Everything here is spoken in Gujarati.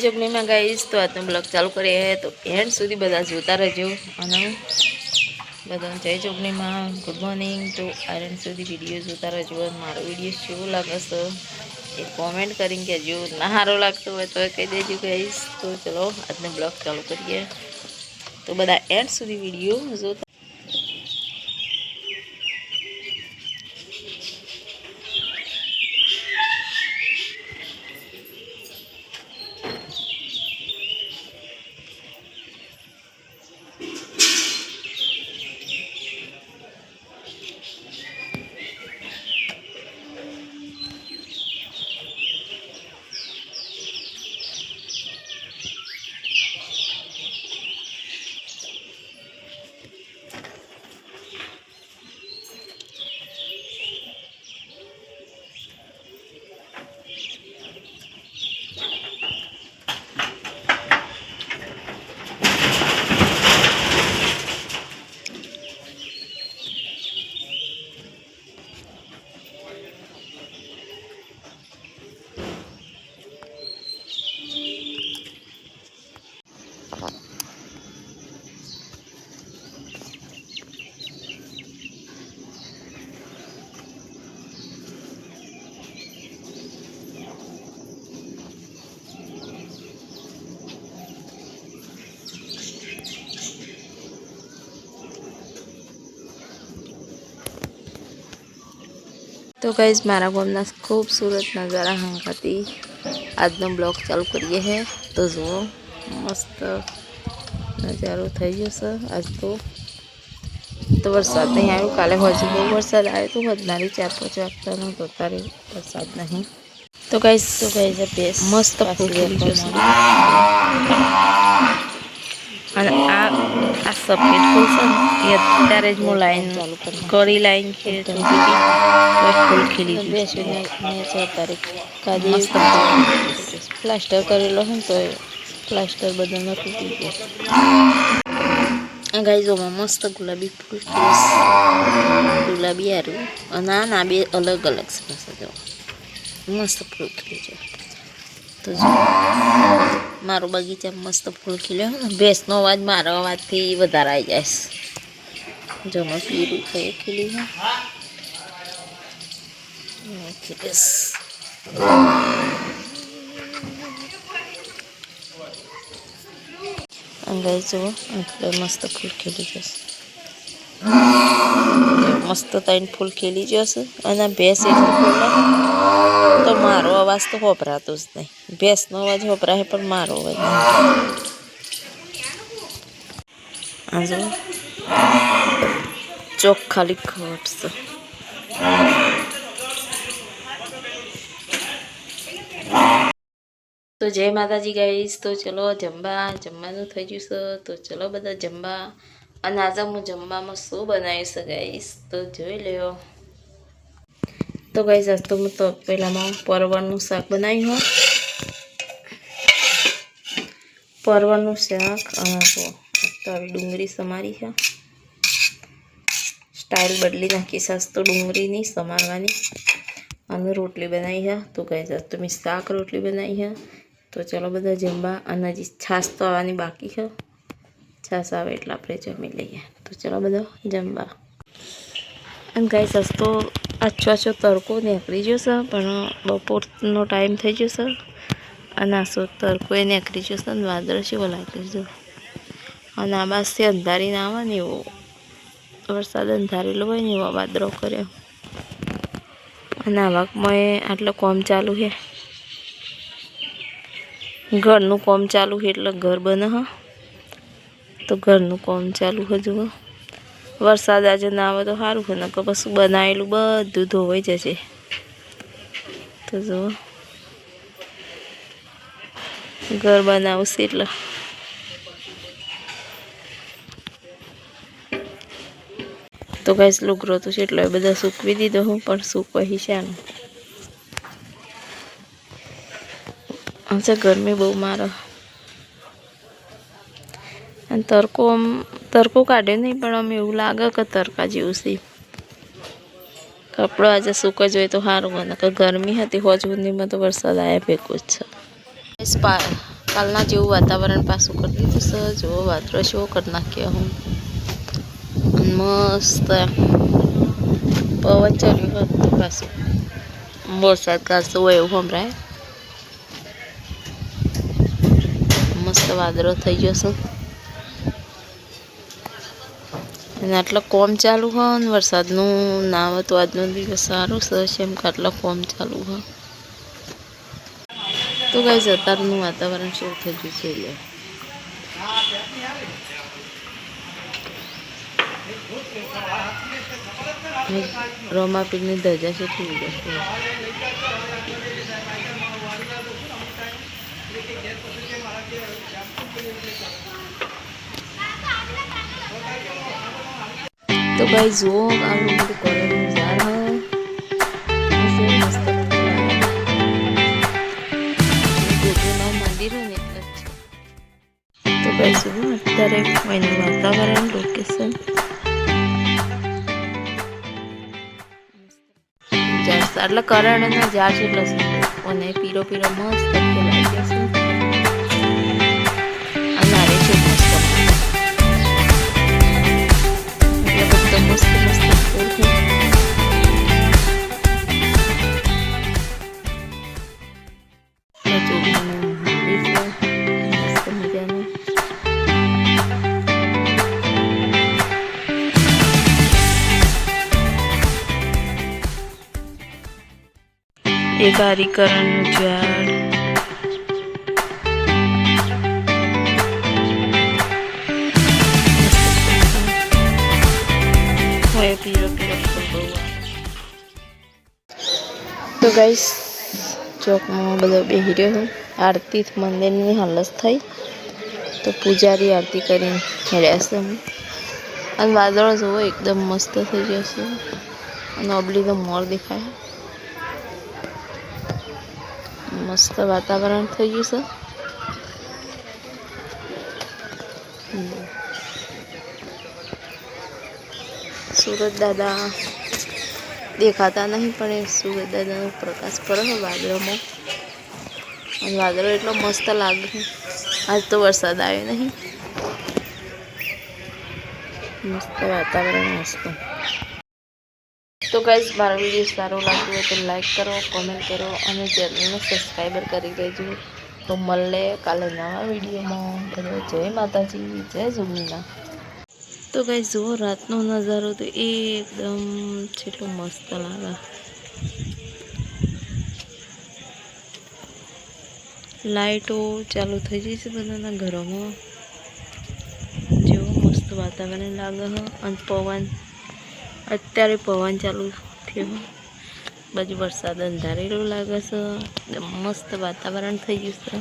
જોગણીમાં ગાઈશ તો આજનો બ્લોગ ચાલુ કરીએ તો એન્ડ સુધી બધા જોતા રહેજો અને બધાને જય જોગણીમાં ગુડ મોર્નિંગ તો આયરન સુધી વિડીયો જોતા રહેજો અને મારો વિડીયો કેવો લાગે છે એ કોમેન્ટ કરીને કહેજો ના સારો લાગતો હોય તો કહી દેજો ગાઈશ તો ચલો આજનો બ્લોગ ચાલુ કરીએ તો બધા એન્ડ સુધી વિડીયો જોતા તો ગાઈઝ મારા ગામના ખૂબસૂરત નજારા હંકાતી આજનો બ્લોગ ચાલુ કરીએ હે તો જુઓ મસ્ત નજારો થઈ જશે આજ તો તો વરસાદ નહીં આવ્યો કાલે હજુ બહુ વરસાદ આવ્યો તો વધનારી ચાર પાંચ વાગતાનો તો તારે વરસાદ નહીં તો ગાઈઝ તો ગાઈઝ બેસ મસ્ત ફૂલ ખીલી જશે અને આ આ સફેદ ફૂલ છે ને એ અત્યારે જ હું લાઈન કરી લાઈન ખેડતી હતી ફૂલ ખીલી બેસીને અત્યારે કાદી પ્લાસ્ટર કરેલો હોય ને તો પ્લાસ્ટર પ્લાસ્ટર બધામાં તૂટી ગયો. ગાઈ જોમાં મસ્ત ગુલાબી ફૂલ ગુલાબી હારું. અને આ ના બે અલગ અલગ સરસ મસ્ત ફૂલ ખીલી છે. તો જો. મારો બગીચા મસ્ત ફૂલ ખીલ્યો ભેંસનો અવાજ, મારો અવાજથી વધારે આવી જાય છે. મેં પીરું થઈ ખીલી છે. ખીલીસ અંગાઈ જુઓ એટલે મસ્ત ફૂલ ખીલી જશે મસ્ત ત્રણ ફૂલ ખીલી જશે અને ભેંસ એટલું ફૂલ તો મારો અવાજ તો વપરાતો જ નહીં ભેંસનો અવાજ વપરાય પણ મારો અવાજ નહીં આ જો ચોક ખાલી ઘટશે તો જય માતાજી ગાઈશ તો ચલો જમવા જમવાનું થઈ ગયું છે તો ચલો બધા જમવા અને આજે હું જમવામાં શું બનાવીશ ગાઈશ તો જોઈ લો તો ગાઈશ આજ તો હું તો પહેલાંમાં પરવળનું શાક બનાવ્યું હોય પરવળનું શાક તો આવી ડુંગળી સમારી છે સ્ટાઇલ બદલી નાખી સાસ તો ડુંગળીની સમારવાની અને રોટલી બનાવી છે તો કહે છે તો મેં શાક રોટલી બનાવી છે તો ચલો બધા જમવા અને હજી છાશ તો આવવાની બાકી છે છાશ આવે એટલે આપણે જમી લઈએ. તો ચલો બધા જમવા. અને કાંઈ સસ્તો આછો આછો તડકો નીકળી જશે પણ બપોરનો ટાઈમ થઈ જશે અને આસો તડકો એ નીકળી જશે ને વાદળ જેવો લાગે છે અને આ અંધારી ના આવે ને એવો. વરસાદ અંધારેલો હોય ને એવો વાદળો કર્યો. અને આવકમાં એ આટલું કોમ ચાલુ છે. ઘરનું કોમ ચાલુ છે એટલે ઘર બને હા. તો ઘરનું કોમ ચાલુ હજુ વરસાદ આજે ના આવે તો સારું છે, નકર પછી બનાવેલું બધું ધોવાઈ જશે. તો જુઓ ઘર બનાવશે એટલે. તો કઈ લુગરો તો છે એટલે બધા સૂકવી દીધો હું, પણ સૂકવાઈ છે આનું આજે ગરમી બહુ મારે. અને તડકો આમ તડકો કાઢ્યો નહીં પણ આમ એવું લાગે કે તડકા જેવું છે કપડો આજે સૂકાઈ જોઈએ તો સારું બને કે ગરમી હતી હોજ સુધીમાં તો વરસાદ આવ્યા ભેગો જ છે સ્પા કાલના જેવું વાતાવરણ પાછું કરી દીધું છે જો વાદળો જેવો કરી નાખ્યો હું અને મસ્ત પવન ચાલ્યું હતું પાછું વરસાદ કાચતો હોય એવું સંભળાય મસ્ત વાદળો થઈ ગયો છે અને આટલો કોમ ચાલુ હોય ને વરસાદનું ના હોય તો આજનો દિવસ સારું છે કેમ કે આટલો કોમ ચાલુ હોય તો કઈ અત્યારનું વાતાવરણ શું થઈ ગયું છે એટલે રોમાપીરની ધજા છે કેવી જશે તો ભાઈ જુઓ આવું બધું કોલેજનું ઝાડ હોય મસ્ત મંદિર હોય છે. તો ભાઈ જુઓ, અત્યારે એનું વાતાવરણ લોકેશન એટલે કરણના ઝાડ છે, એટલે અને પીરો પીરો મસ્ત. ફૂલાઈ જશે એક હરિકરણનું ઝાડ હોય પીરો પીરો ફૂલ બહુ આવે. તો ગાઈસ ચોકમાં બધો બેહી રહ્યો હું આરતી મંદિરની હાલત થઈ તો પૂજારી આરતી કરીને હેડ્યા છે અમે અને વાદળો જુઓ એકદમ મસ્ત થઈ જશે અને અબલી તો મોર દેખાય મસ્ત વાતાવરણ થઈ ગયું છે. સુરત દાદા દેખાતા નહીં, પણ એ સુરત દાદાનો પ્રકાશ પડે વાદળોમાં. વાદળો એટલો મસ્ત લાગે આજ તો વરસાદ આવ્યો નહીં. મસ્ત વાતાવરણ, મસ્ત. તો ગાઈઝ મારો વિડીયો સારો લાગ્યો હોય તો લાઈક કરો કોમેન્ટ કરો અને ચેનલને સબસ્ક્રાઈબર કરી દેજો તો મળે કાલે નવા વિડીયોમાં બધો જય માતાજી જય જુગમીના તો ગાઈઝ જુઓ રાતનો નજારો તો એકદમ કેટલો મસ્ત લાગે લાઈટો ચાલુ થઈ જઈ છે બધાના ઘરોમાં જેવો મસ્ત વાતાવરણ લાગે છે અને પવન અત્યારે પવન ચાલુ થયું. બાજુ વરસાદ અંધારેલો લાગે છે. મસ્ત વાતાવરણ થઈ ગયું છે.